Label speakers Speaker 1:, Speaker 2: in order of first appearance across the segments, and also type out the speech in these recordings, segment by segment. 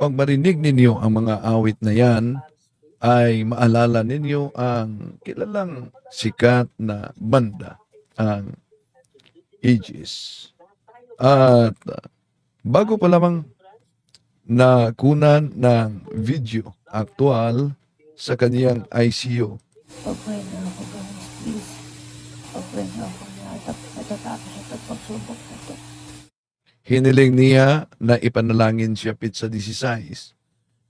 Speaker 1: Pag marinig ninyo ang mga awit na yan, ay maalala ninyo ang kilalang sikat na banda, ang Aegis. At bago pa lamang nakunan ng video aktual sa kaniyang ICU.
Speaker 2: Pag-pray na ako guys, please. Pag-pray na ako na tap- natatapos ito pagsubok na.
Speaker 1: Hiniling niya na ipanalangin siya pizza 16.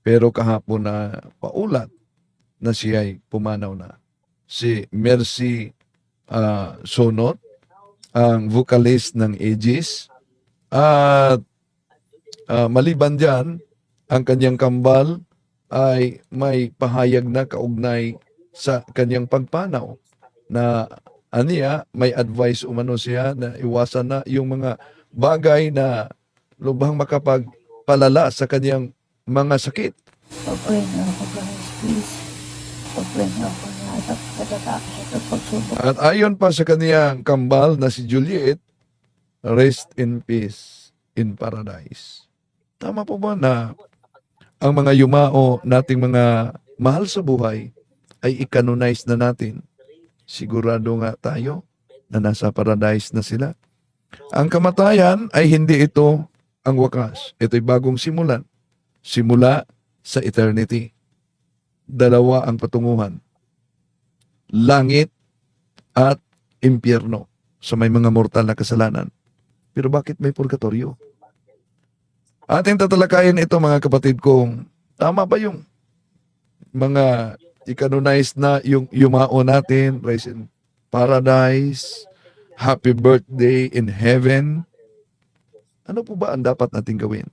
Speaker 1: Pero kahapon na paulat na siya ay pumanaw na. Si Mercy ah, Sonot, ang vocalist ng Aegis. At ah, maliban dyan, ang kanyang kambal ay may pahayag na kaugnay sa kanyang pagpanaw na aniya may advice umano siya na iwasan na yung mga bagay na lubhang makapagpalala sa kanyang mga sakit.
Speaker 2: Pag-pray na ako guys, please. Pag-pray na ako.
Speaker 1: At ayon pa sa kaniyang kambal na si Juliet, rest in peace in paradise. Tama po ba na ang mga yumao nating mga mahal sa buhay ay i-canonize na natin? Sigurado nga tayo na nasa paradise na sila. Ang kamatayan ay hindi ito ang wakas. Ito'y bagong simulan. Simula sa eternity. Dalawa ang patunguhan. Langit at impyerno sa may mga mortal na kasalanan. Pero bakit may purgatorio? Ating tatalakayin ito mga kapatid kung tama ba yung mga i-canonize na yung yumao natin, rise in paradise, happy birthday in heaven. Ano po ba ang dapat natin gawin?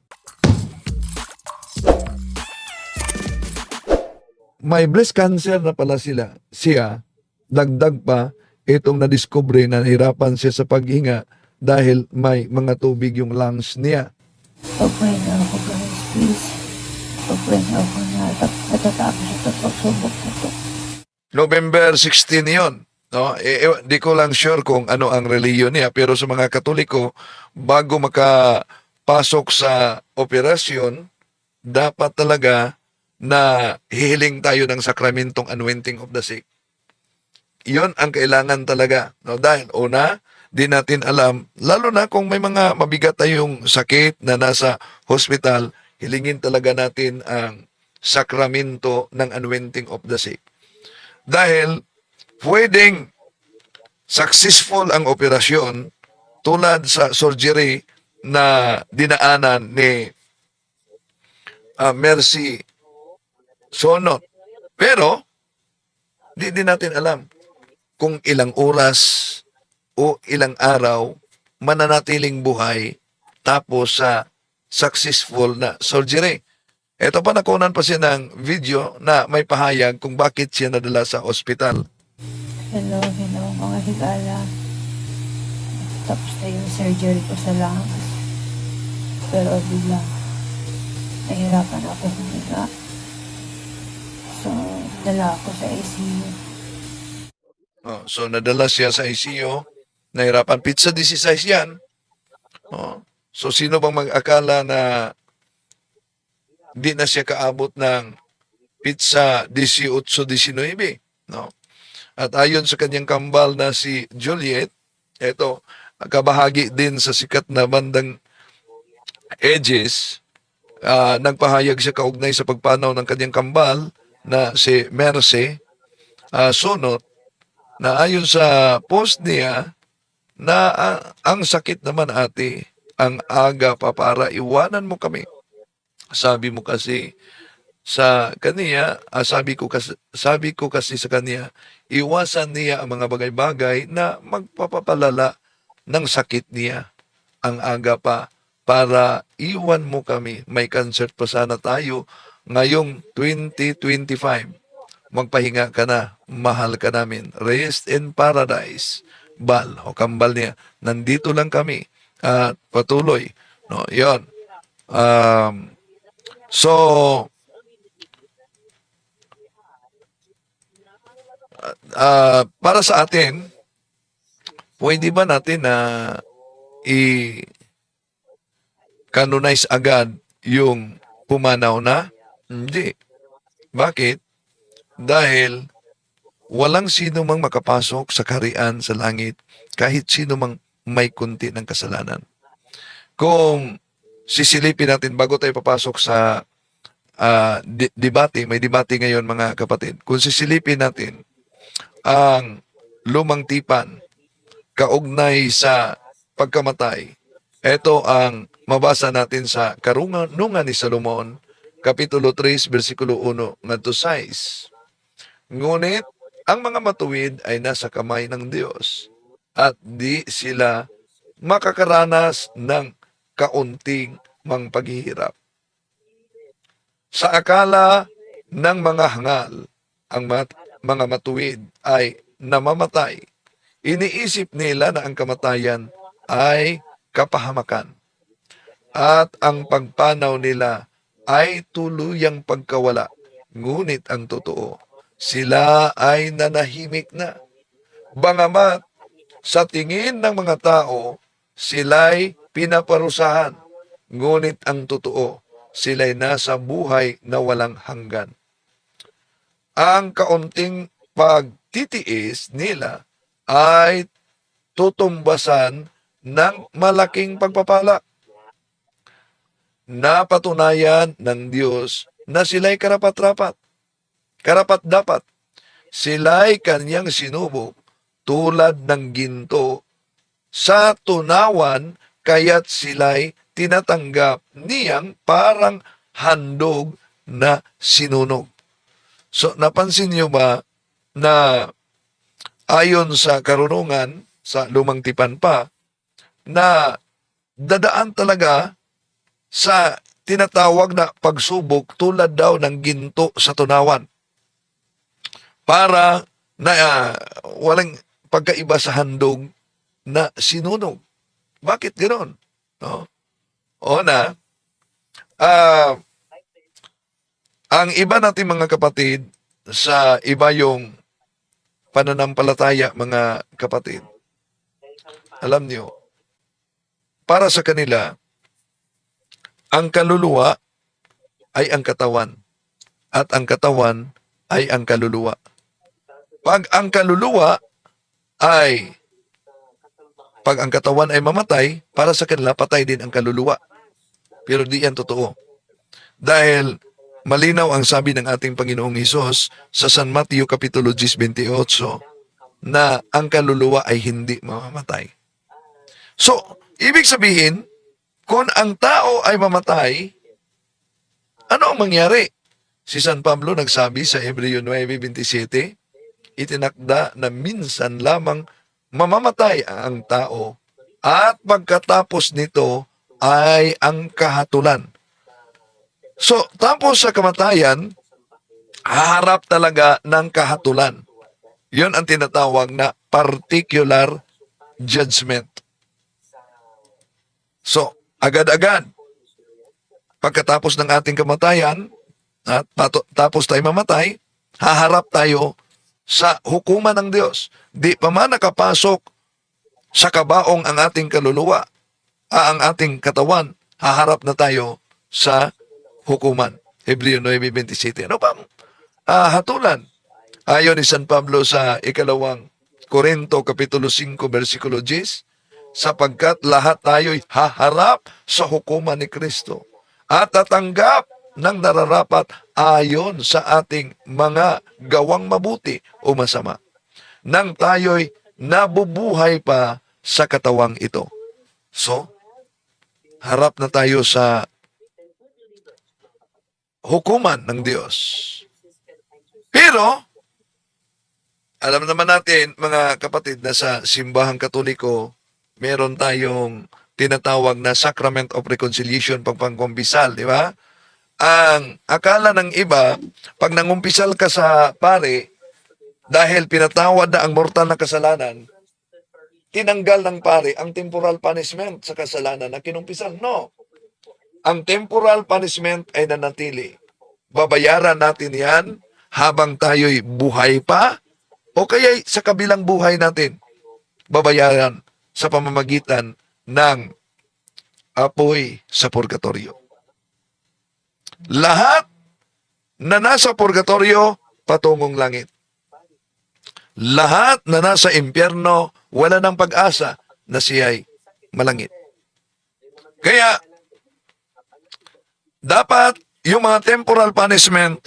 Speaker 1: May breast cancer na pala sila. Siya, dagdag pa, itong nadiskubre na nahirapan siya sa paghinga dahil may mga tubig yung lungs niya.
Speaker 2: Pag-pray na ako guys, please. Pag-pray na ako na tap- natatapos ito pagsubok na ito.
Speaker 1: November 16 yon. No, eh, eh, di ko lang sure kung ano ang reliyon niya pero sa mga Katoliko bago makapasok sa operasyon dapat talaga na hihiling tayo ng sakramentong anointing of the sick. Iyon ang kailangan talaga. No? Dahil una, di natin alam, lalo na kung may mga mabigat tayong sakit na nasa hospital, hilingin talaga natin ang sakramento ng anointing of the sick. Dahil pwedeng successful ang operasyon tulad sa surgery na dinaanan ni ah, Mercy Sonot. Pero, di din natin alam kung ilang oras o ilang araw mananatiling buhay tapos sa successful na surgery. Ito pa nakunan pa siya ng video na may pahayag kung bakit siya nadala sa ospital.
Speaker 2: Hello, hello mga higala. Tapos na yung surgery ko sa lungs. Pero bigla, nahirapan ako humiga. So, dala ako sa ICU.
Speaker 1: Oh, so nadala siya sa ICU, nahirapan. Pizza 16 yan. Oh, so sino bang mag-akala na di na siya kaabot ng pizza 18-19? No? At ayon sa kanyang kambal na si Juliet, eto, kabahagi din sa sikat na bandang Edges, ah, nagpahayag siya kaugnay sa pagpanaw ng kanyang kambal na si Mercy ah, Sunot na ayon sa post niya na ah, ang sakit naman ate, ang aga pa para iwanan mo kami. Sabi mo kasi sa kaniya, ah, sabi ko kasi, sabi ko kasi sa kaniya, iwasan niya ang mga bagay-bagay na magpapapalala ng sakit niya. Ang aga pa para iwan mo kami. May concert pa sana tayo ngayong 2025 magpahinga ka na, mahal ka namin. Rest in paradise. Bal, o kambal niya. Nandito lang kami. At patuloy. No, yon. Um, so, ah, para sa atin, pwede ba natin na i canonize agad yung pumanaw na? Hindi. Bakit? Dahil walang sino mang makapasok sa karian sa langit kahit sino mang may kunti ng kasalanan. Kung sisilipin natin bago tayo papasok sa di- debate, may debate ngayon mga kapatid. Kung sisilipin natin ang lumang tipan kaugnay sa pagkamatay, ito ang mabasa natin sa Karunungan ni Salomon, Kapitulo 3, versikulo 1 ngadto 6. Ngunit ang mga matuwid ay nasa kamay ng Diyos at di sila makakaranas ng kaunting mang paghihirap. Sa akala ng mga hangal, ang mat- mga matuwid ay namamatay. Iniisip nila na ang kamatayan ay kapahamakan. At ang pagpanaw nila ay tuluyang pagkawala. Ngunit ang totoo, sila ay nanahimik na. Bangamat sa tingin ng mga tao, sila'y pinaparusahan. Ngunit ang totoo, sila'y nasa buhay na walang hanggan. Ang kaunting pagtitiis nila ay tutumbasan ng malaking pagpapala. Napatunayan ng Diyos na sila'y karapat-rapat, karapat-dapat. Sila'y kanyang sinubok tulad ng ginto sa tunawan kaya't sila'y tinatanggap niyang parang handog na sinunog. So, napansin niyo ba na ayon sa karunungan, sa lumang tipan pa, na dadaan talaga sa tinatawag na pagsubok tulad daw ng ginto sa tunawan. Para na ah, walang pagkaiba sa handog na sinunog. Bakit ganoon? No? O na, ah, ang iba natin mga kapatid, sa iba yung pananampalataya mga kapatid. Alam niyo, para sa kanila, ang kaluluwa ay ang katawan at ang katawan ay ang kaluluwa. Pag ang kaluluwa ay pag ang katawan ay mamatay, para sa kanila patay din ang kaluluwa. Pero di yan totoo. Dahil malinaw ang sabi ng ating Panginoong Hesus sa San Mateo Kapitulo 10.28 na ang kaluluwa ay hindi mamamatay. So, ibig sabihin, kung ang tao ay mamatay, ano ang mangyari? Si San Pablo nagsabi sa Hebreo 9.27, itinakda na minsan lamang mamamatay ang tao at pagkatapos nito ay ang kahatulan. So, tapos sa kamatayan, haharap talaga ng kahatulan. Yun ang tinatawag na particular judgment. So, agad-agad, pagkatapos ng ating kamatayan, at tapos tayo mamatay, haharap tayo sa hukuman ng Diyos. Di pa man nakapasok sa kabaong ang ating kaluluwa, ang ating katawan, haharap na tayo sa hukuman. Hebreo 9.27. Ano pa? Ah, hatulan. Ayon ni San Pablo sa ikalawang Korinto Kapitulo 5 versikulo 10, sapagkat lahat tayo'y haharap sa hukuman ni Kristo at tatanggap ng nararapat ayon sa ating mga gawang mabuti o masama nang tayo'y nabubuhay pa sa katawang ito. So, harap na tayo sa hukuman ng Diyos. Pero, alam naman natin, mga kapatid, na sa simbahang katoliko, meron tayong tinatawag na Sacrament of Reconciliation pag di ba? Ang akala ng iba, pag nangumpisal ka sa pare, dahil pinatawad na ang mortal na kasalanan, tinanggal ng pare ang temporal punishment sa kasalanan na kinumpisal. No. Ang temporal punishment ay nanatili. Babayaran natin yan habang tayo'y buhay pa o kaya sa kabilang buhay natin. Babayaran sa pamamagitan ng apoy sa purgatorio. Lahat na nasa purgatorio, patungong langit. Lahat na nasa impyerno, wala ng pag-asa na siya'y malangit. Kaya, dapat yung mga temporal punishment,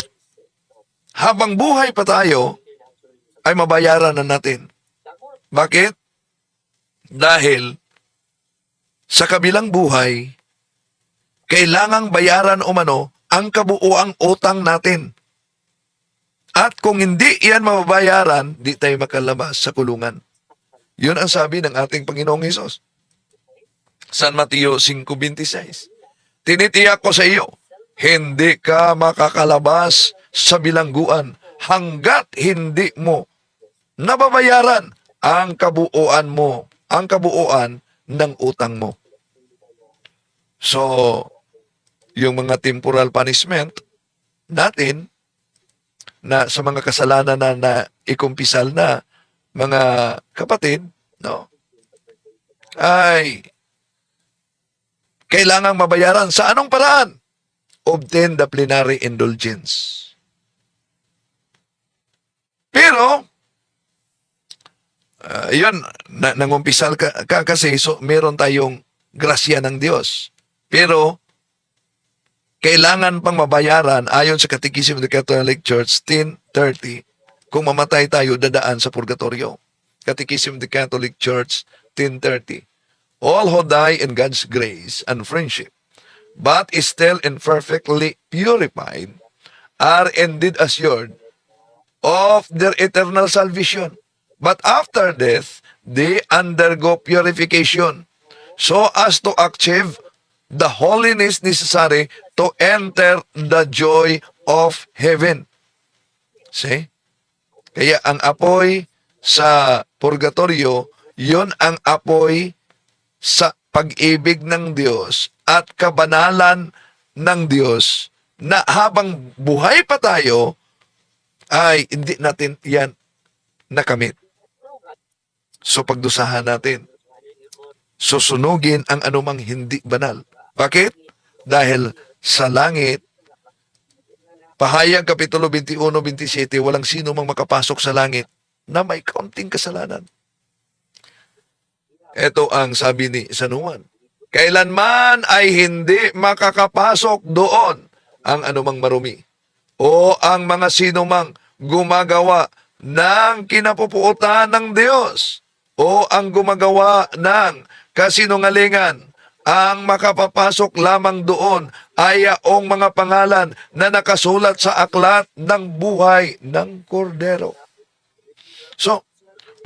Speaker 1: habang buhay pa tayo, ay mabayaran na natin. Bakit? Dahil sa kabilang buhay, kailangang bayaran umano ang kabuuang utang natin. At kung hindi iyan mababayaran, di tayo makalabas sa kulungan. Yun ang sabi ng ating Panginoong Hesus. San Mateo 5.26 Tinitiyak ko sa iyo, hindi ka makakalabas sa bilangguan hanggat hindi mo nababayaran ang kabuuan mo, ang kabuuan ng utang mo. So, yung mga temporal punishment natin na sa mga kasalanan na, na ikumpisal na mga kapatid, no? Ay kailangang mabayaran sa anong paraan? Obtain the plenary indulgence. Pero, ah, yun, na, nangumpisal ka, ka kasi, so meron tayong grasya ng Diyos. Pero, kailangan pang mabayaran ayon sa Catechism of the Catholic Church 1030 kung mamatay tayo dadaan sa purgatorio. Catechism of the Catholic Church 1030 All who die in God's grace and friendship but is still imperfectly purified are indeed assured of their eternal salvation. But after death, they undergo purification so as to achieve the holiness necessary to enter the joy of heaven. See? Kaya ang apoy sa purgatorio, yon ang apoy sa pag-ibig ng Diyos at kabanalan ng Diyos na habang buhay pa tayo, ay hindi natin yan nakamit. So pagdusahan natin, susunugin ang anumang hindi banal. Bakit? Dahil sa langit, pahayag Kapitulo 21-27, walang sino mang makapasok sa langit na may kaunting kasalanan. Ito ang sabi ni San Juan. Kailanman ay hindi makakapasok doon ang anumang marumi o ang mga sinumang gumagawa ng kinapupuotan ng Diyos o ang gumagawa ng kasinungalingan ang makapapasok lamang doon ay ang mga pangalan na nakasulat sa aklat ng buhay ng kordero. So,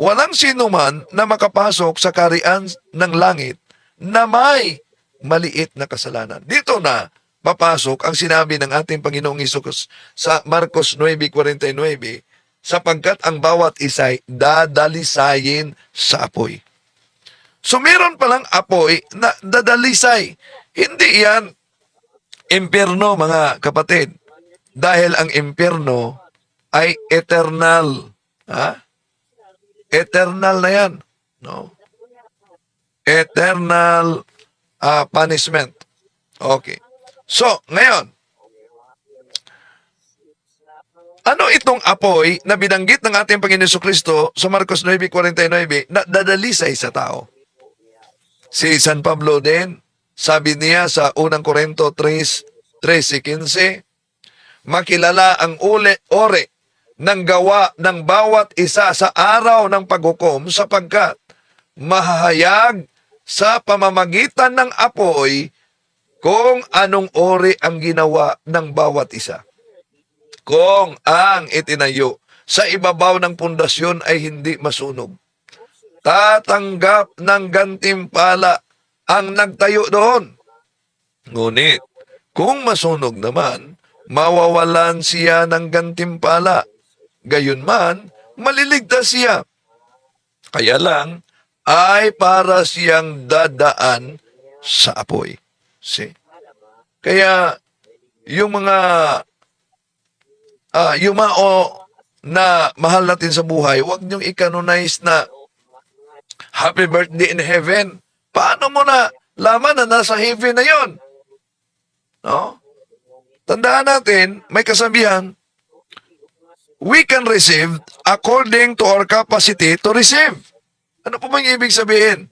Speaker 1: walang sino man na makapasok sa karian ng langit na may maliit na kasalanan. Dito na papasok ang sinabi ng ating Panginoong Isus sa Marcos 9.49 sapagkat ang bawat isa'y dadalisayin sa apoy. So meron palang apoy na dadalisay. Hindi yan impyerno mga kapatid. Dahil ang impyerno ay eternal. Ha? Eternal na yan. No? Eternal ah, punishment. Okay. So, ngayon, ano itong apoy na binanggit ng ating Panginoon Kristo sa Marcos 9.49 na dadalisay sa tao? Si San Pablo din, sabi niya sa unang Korento 3, 13, makilala ang uli, ore ng gawa ng bawat isa sa araw ng paghukom sapagkat mahahayag sa pamamagitan ng apoy kung anong ori ang ginawa ng bawat isa. Kung ang itinayo sa ibabaw ng pundasyon ay hindi masunog, tatanggap ng gantimpala ang nagtayo doon. Ngunit, kung masunog naman, mawawalan siya ng gantimpala. Gayunman, maliligtas siya. Kaya lang, ay para siyang dadaan sa apoy. See? Kaya, yung mga ah, yumao na mahal natin sa buhay, huwag niyong i-canonize na happy birthday in heaven. Paano mo na laman na nasa heaven na yon? No? tandaan natin, may kasabihan, we can receive according to our capacity to receive. Ano po bang ibig sabihin?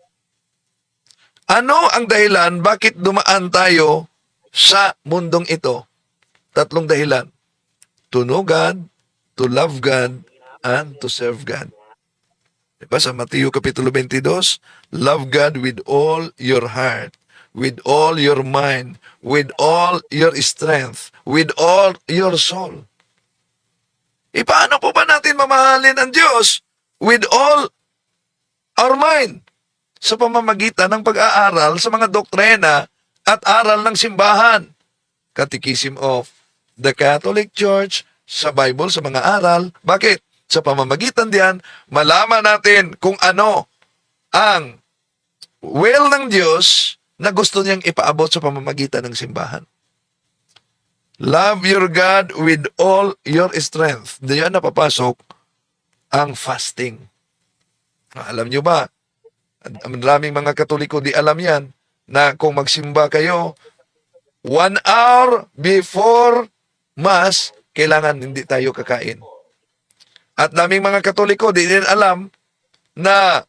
Speaker 1: Ano ang dahilan bakit dumaan tayo sa mundong ito? Tatlong dahilan. To know God, to love God, and to serve God. Diba sa Mateo Kapitulo 22, love God with all your heart, with all your mind, with all your strength, with all your soul. E paano po ba natin mamahalin ang Diyos with all our mind? Sa pamamagitan ng pag-aaral sa mga doktrina at aral ng simbahan. Catechism of the Catholic Church, sa Bible, sa mga aral. Bakit? Sa pamamagitan diyan, malaman natin kung ano ang will ng Diyos na gusto niyang ipaabot sa pamamagitan ng simbahan. Love your God with all your strength. Diyan napapasok ang fasting. Alam niyo ba, maraming mga katoliko di alam yan, na kung magsimba kayo, one hour before Mass, kailangan hindi tayo kakain. At daming mga katoliko di din alam na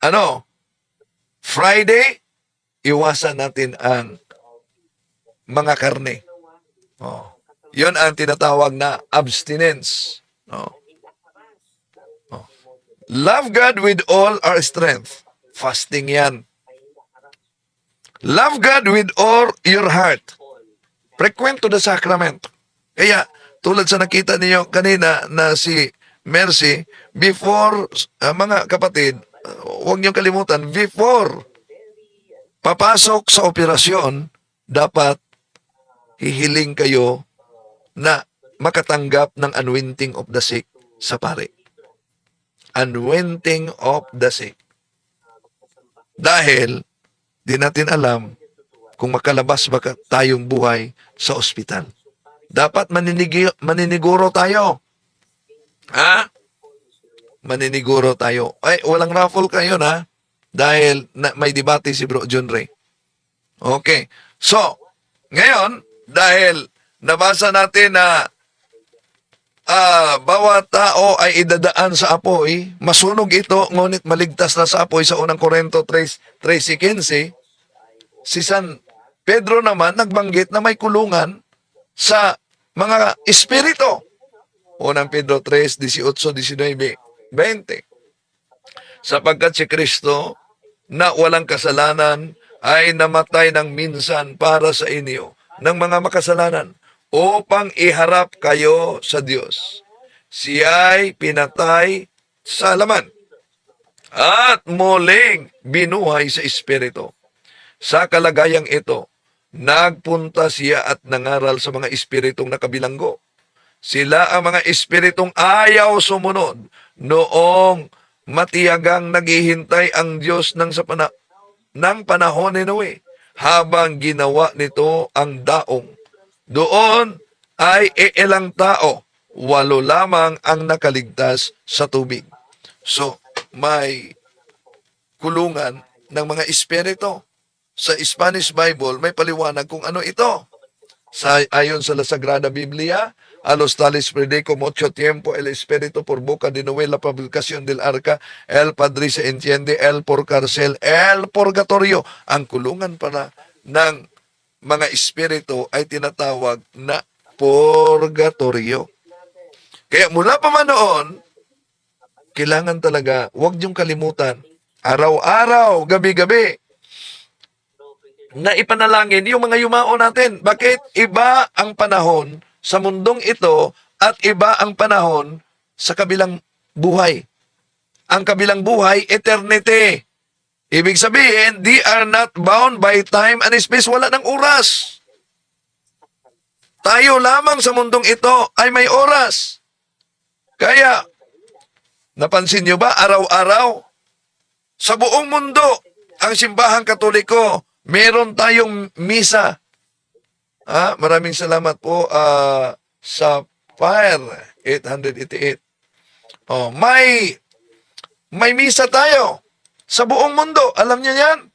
Speaker 1: ano, Friday, iwasan natin ang mga karne. Oh. Yun ang tinatawag na abstinence. Oh. Oh. Love God with all our strength. Fasting yan. Love God with all your heart. Frequent to the sacrament. Kaya, tulad sa nakita niyo kanina na si Mercy, before, ah, mga kapatid, ah, huwag niyo kalimutan, before papasok sa operasyon, dapat hihiling kayo na makatanggap ng anointing of the sick sa pare. Anointing of the sick. Dahil, di natin alam kung makalabas ba tayong buhay sa ospital. Dapat maninigi, maniniguro tayo. Ha? Maniniguro tayo. Ay, walang raffle kayo na dahil na, may debate si Bro John. Okay. So, ngayon, dahil nabasa natin na ah, bawat tao ay idadaan sa apoy, masunog ito, ngunit maligtas na sa apoy sa unang Korento 3, 13.15, si San Pedro naman nagbanggit na may kulungan sa mga espiritu. Unang Pedro 3, 18, 19, 20. Sapagkat si Kristo na walang kasalanan ay namatay ng minsan para sa inyo ng mga makasalanan upang iharap kayo sa Diyos. Siya'y pinatay sa laman at muling binuhay sa Espiritu. Sa kalagayang ito, nagpunta siya at nangaral sa mga espiritong nakabilanggo. Sila ang mga espiritong ayaw sumunod noong matiyagang naghihintay ang Diyos ng, sa pana- ng panahon ni Noe habang ginawa nito ang daong. Doon ay iilang tao, walo lamang ang nakaligtas sa tubig. So, may kulungan ng mga espiritu. Sa Spanish Bible, may paliwanag kung ano ito. Sa, ayon sa La Sagrada Biblia, a los tales predico mucho tiempo el Espíritu por boca de Noé la publicación del arca, el Padre se entiende, el por cárcel, el purgatorio. Ang kulungan para ng mga espiritu ay tinatawag na purgatorio. Kaya mula pa man noon, kailangan talaga, huwag niyong kalimutan, araw-araw, gabi-gabi, na ipanalangin yung mga yumao natin. Bakit? Iba ang panahon sa mundong ito at iba ang panahon sa kabilang buhay. Ang kabilang buhay, eternity. Ibig sabihin, they are not bound by time and space. Wala ng oras. Tayo lamang sa mundong ito ay may oras. Kaya, napansin nyo ba, araw-araw, sa buong mundo, ang simbahang katoliko, meron tayong misa. Ah, maraming salamat po ah, sa Fire 888. Oh, may may misa tayo sa buong mundo. Alam niyo 'yan?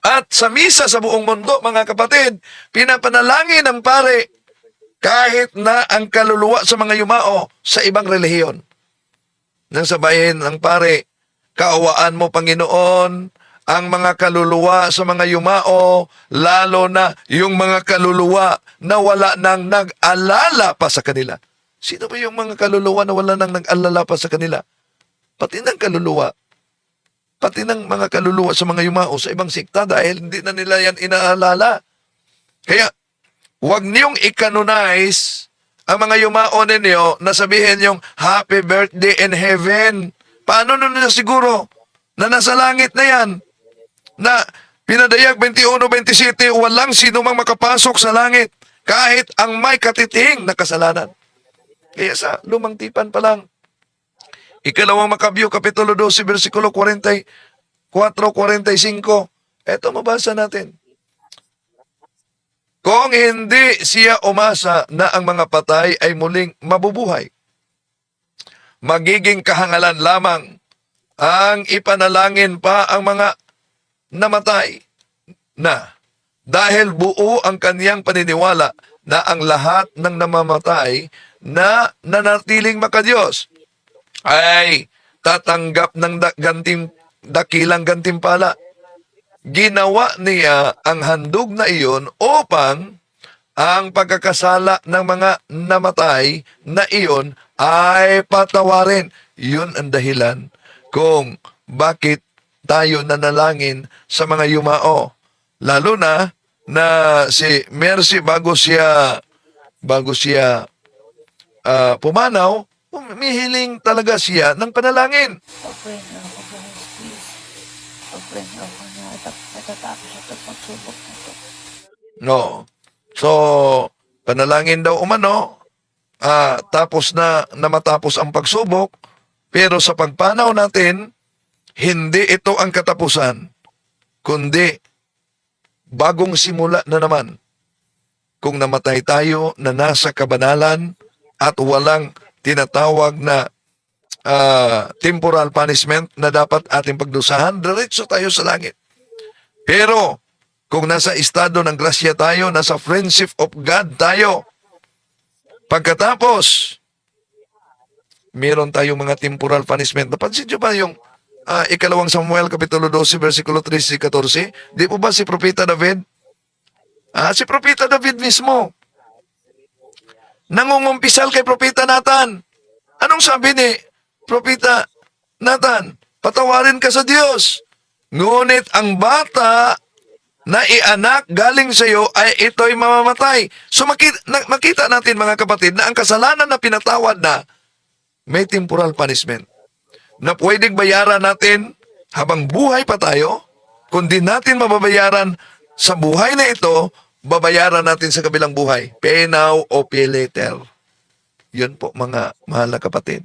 Speaker 1: At sa misa sa buong mundo, mga kapatid, pinapanalangin ng pare kahit na ang kaluluwa sa mga yumao sa ibang relihiyon. Nang sabahin ng pare, kaawaan mo Panginoon ang mga kaluluwa sa mga yumao, lalo na yung mga kaluluwa na wala nang nag-alala pa sa kanila. Sino ba yung mga kaluluwa na wala nang nag-alala pa sa kanila? Pati ng kaluluwa. Pati ng mga kaluluwa sa mga yumao sa ibang sikta dahil hindi na nila yan inaalala. Kaya, huwag niyong i-canonize ang mga yumao ninyo na sabihin yung happy birthday in heaven. Paano nun na siguro na nasa langit na yan? Na pinadayag 21-27, walang sino mang makapasok sa langit kahit ang may katiting na kasalanan. Kaya sa lumang tipan pa lang, ikalawang makabyo, kapitulo 12, versikulo 44, 45, eto mabasa natin. Kung hindi siya umasa na ang mga patay ay muling mabubuhay, magiging kahangalan lamang ang ipanalangin pa ang mga namatay na dahil buo ang kaniyang paniniwala na ang lahat ng namamatay na nanatiling makadiyos ay tatanggap ng da- gantim, dakilang gantimpala ginawa niya ang handog na iyon upang ang pagkakasala ng mga namatay na iyon ay patawarin. Yun ang dahilan kung bakit tayo nanalangin sa mga yumao. Lalo na na si Mercy bago siya bago siya ah, pumanaw, humihiling talaga siya ng panalangin.
Speaker 2: Pag-pray na ako guys, please. Pag-pray na ako na natap- natatapos ito pagsubok na ito.
Speaker 1: No. So, panalangin daw umano, ah, tapos na, na matapos ang pagsubok, pero sa pagpanaw natin, hindi ito ang katapusan, kundi bagong simula na naman. Kung namatay tayo na nasa kabanalan at walang tinatawag na ah, temporal punishment na dapat ating pagdusahan, diretso tayo sa langit. Pero, kung nasa estado ng grasya tayo, nasa friendship of God tayo, pagkatapos, meron tayong mga temporal punishment. Napansin nyo ba yung ah, ikalawang Samuel, kapitulo 12, versikulo 13, 14? Di po ba si Propeta David? Ah, si Propeta David mismo. Nangungumpisal kay Propeta Nathan. Anong sabi ni Propeta Nathan? Patawarin ka sa Diyos. Ngunit ang bata na ianak galing sa iyo ay ito'y mamamatay. So makita, makita natin mga kapatid na ang kasalanan na pinatawad na may temporal punishment na pwedeng bayaran natin habang buhay pa tayo. Kung di natin mababayaran sa buhay na ito, babayaran natin sa kabilang buhay. Pay now o pay later. Yun po mga mahal na kapatid.